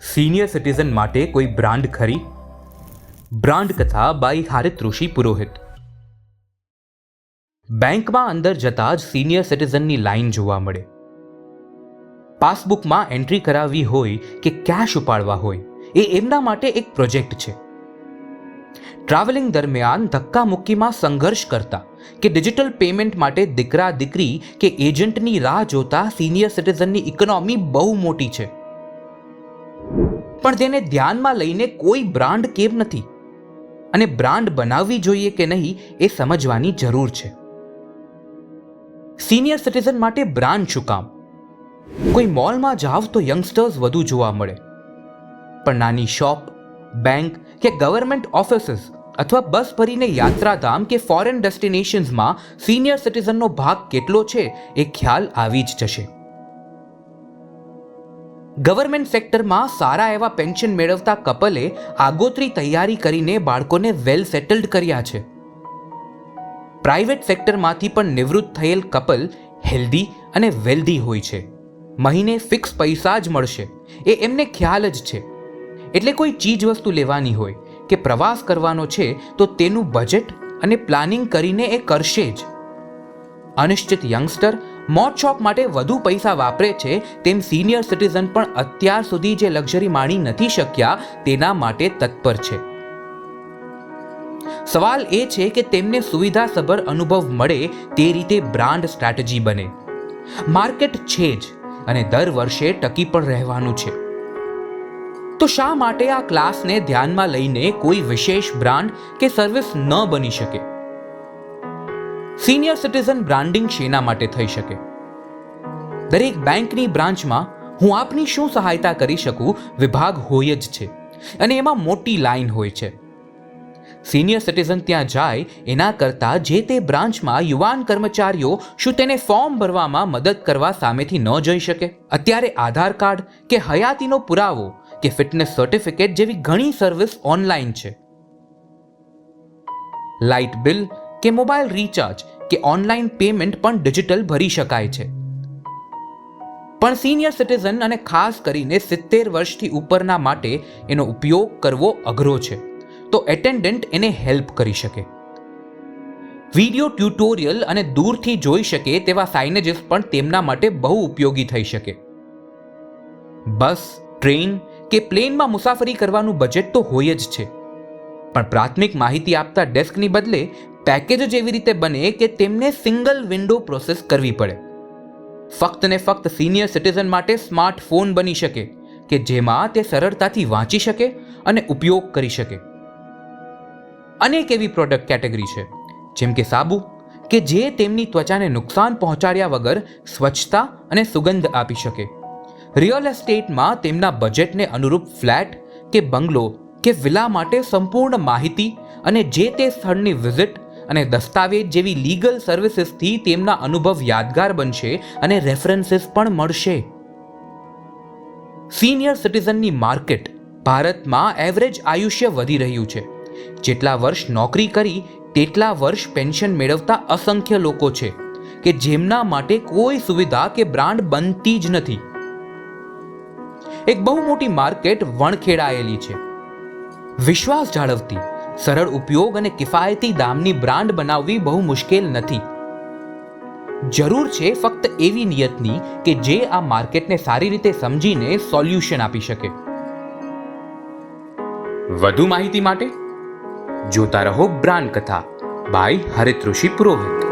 Senior citizen માટે કોઈ brand ખરી? બ્રાન્ડ કથા બાય હારિત ઋષિ પુરોહિત. બેંકમાં અંદર જતા જ સિનિયર સિટીઝનની લાઈન જોવા મળે. પાસબુકમાં એન્ટ્રી કરાવવી હોય કે કેશ ઉપાડવા હોય, એ એમના માટે એક પ્રોજેક્ટ છે. ટ્રાવેલિંગ દરમિયાન ધક્કામુક્કીમાં સંઘર્ષ કરતા કે ડિજિટલ પેમેન્ટ માટે દીકરા દીકરી કે એજન્ટની રાહ જોતા સિનિયર સિટીઝનની ઇકોનોમી બહુ મોટી છે. પણ તેને ધ્યાનમાં લઈને કોઈ બ્રાન્ડ કેમ નથી? અને બ્રાન્ડ બનાવવી જોઈએ કે નહીં એ સમજવાની જરૂર છે. સિનિયર સિટીઝન માટે બ્રાન્ડ શું કામ? કોઈ મોલમાં જાવ તો યંગસ્ટર્સ વધુ જોવા મળે. પણ નાની શોપ, બેંક કે ગવર્મેન્ટ ઓફિસીસ અથવા બસ ભરીને યાત્રાધામ કે ફોરેન ડેસ્ટિનેશન્સમાં સિનિયર સિટીઝનનો ભાગ કેટલો છે એ ખ્યાલ આવી જ જશે. ગવર્મેન્ટ સેક્ટરમાં સારા એવા પેન્શન મેળવતા કપલે આગોતરી તૈયારી કરીને બાળકોને વેલ સેટલ્ડ કર્યા છે. પ્રાઇવેટ સેક્ટરમાંથી પણ નિવૃત્ત થયેલ કપલ હેલ્ધી અને વેલ્ધી હોય છે. મહિને ફિક્સ પૈસા જ મળશે. એ એમને ખ્યાલ જ છે. એટલે કોઈ ચીજ વસ્તુ લેવાની હોય કે પ્રવાસ કરવાનો છે તો તેનું બજેટ અને પ્લાનિંગ કરીને એ કરશે જ. અનિશ્ચિત યંગસ્ટર મોજ શોખ માટે વધુ પૈસા વાપરે છે, તેમ સિનિયર સિટીઝન પણ અત્યાર સુધી જે લક્ઝરી માણી નથી શક્યા, તેના માટે તત્પર છે. સવાલ એ છે કે તેમને સુવિધાસભર અનુભવ મળે, તે રીતે બ્રાન્ડ સ્ટ્રેટેજી બને. માર્કેટ છે જ, અને દર વર્ષે ટકી પણ રહેવાનું છે. તો શા માટે આ ક્લાસને ધ્યાનમાં લઈને કોઈ વિશેષ બ્રાન્ડ કે સર્વિસ ન બની શકે? સિનિયર સિટીઝન બ્રાન્ડિંગ શેના માટે થઈ શકે? દરેક બેંકની બ્રાન્ચમાં હું આપની શું સહાયતા કરી શકું વિભાગ હોય જ છે અને એમાં મોટી લાઈન હોય છે. સિનિયર સિટીઝન ત્યાં જાય એના કરતાં જે તે બ્રાન્ચમાં યુવાન કર્મચારીઓ શું તેને ફોર્મ ભરવામાં મદદ કરવા સામેથી ન જઈ શકે? અત્યારે આધાર કાર્ડ કે હયાતીનો પુરાવો કે ફિટનેસ સર્ટિફિકેટ જેવી ઘણી સર્વિસ ઓનલાઈન છે. લાઇટ બિલ કે મોબાઈલ રિચાર્જ કે ઓનલાઈન પેમેન્ટ પણ ડિજિટલ ભરી શકાય છે. પણ સિનિયર સિટીઝન અને ખાસ કરીને સિત્તેર વર્ષથી ઉપરના માટે એનો ઉપયોગ કરવો અઘરો છે. તો એટેન્ડન્ટ એને હેલ્પ કરી શકે. વીડિયો ટ્યુટોરિયલ અને દૂરથી જોઈ શકે તેવા સાઇનેજીસ પણ તેમના માટે બહુ ઉપયોગી થઈ શકે. બસ, ટ્રેન કે પ્લેનમાં મુસાફરી કરવાનું બજેટ તો હોય જ છે. પણ પ્રાથમિક માહિતી આપતા ડેસ્કની બદલે પેકેજ જ એવી રીતે બને કે તેમને સિંગલ વિન્ડો પ્રોસેસ કરવી પડે. ફક્ત ને ફક્ત સિનિયર સિટીઝન માટે સ્માર્ટફોન બની શકે, કે જેમાં તે સરળતાથી વાંચી શકે અને ઉપયોગ કરી શકે. અનેક એવી પ્રોડક્ટ કેટેગરી છે, જેમ કે સાબુ, કે જે તેમની ત્વચાને નુકસાન પહોંચાડ્યા વગર સ્વચ્છતા અને સુગંધ આપી શકે. રિયલ એસ્ટેટમાં તેમના બજેટને અનુરૂપ ફ્લેટ કે બંગલો કે વિલા માટે સંપૂર્ણ માહિતી અને જે તે સ્થળની વિઝિટ અને દસ્તાવેજ જેવી લીગલ સર્વિસીસથી તેમના અનુભવ યાદગાર બનશે અને રેફરન્સીસ પણ મળશે. સિનિયર સિટીઝનની માર્કેટ ભારતમાં એવરેજ આયુષ્ય વધી રહ્યું છે. જેટલા વર્ષ નોકરી કરી, તેટલા વર્ષ પેન્શન મેળવતા અસંખ્ય લોકો છે, કે જેમના માટે કોઈ સુવિધા કે બ્રાન્ડ બનતી જ નથી. એક બહુ મોટી માર્કેટ વણખેડાયેલી છે. વિશ્વાસ જાળવતી સરળ ઉપયોગ અને કિફાયતી દામની બ્રાન્ડ બનાવવી બહુ મુશ્કેલ નથી. જરૂર છે ફક્ત એવી નિયતની કે જે આ માર્કેટને સારી રીતે સમજીને સોલ્યુશન આપી શકે. વધુ માહિતી માટે જોતા રહો બ્રાન્ડ કથા બાય હરિત ઋષિ પુરોહિત.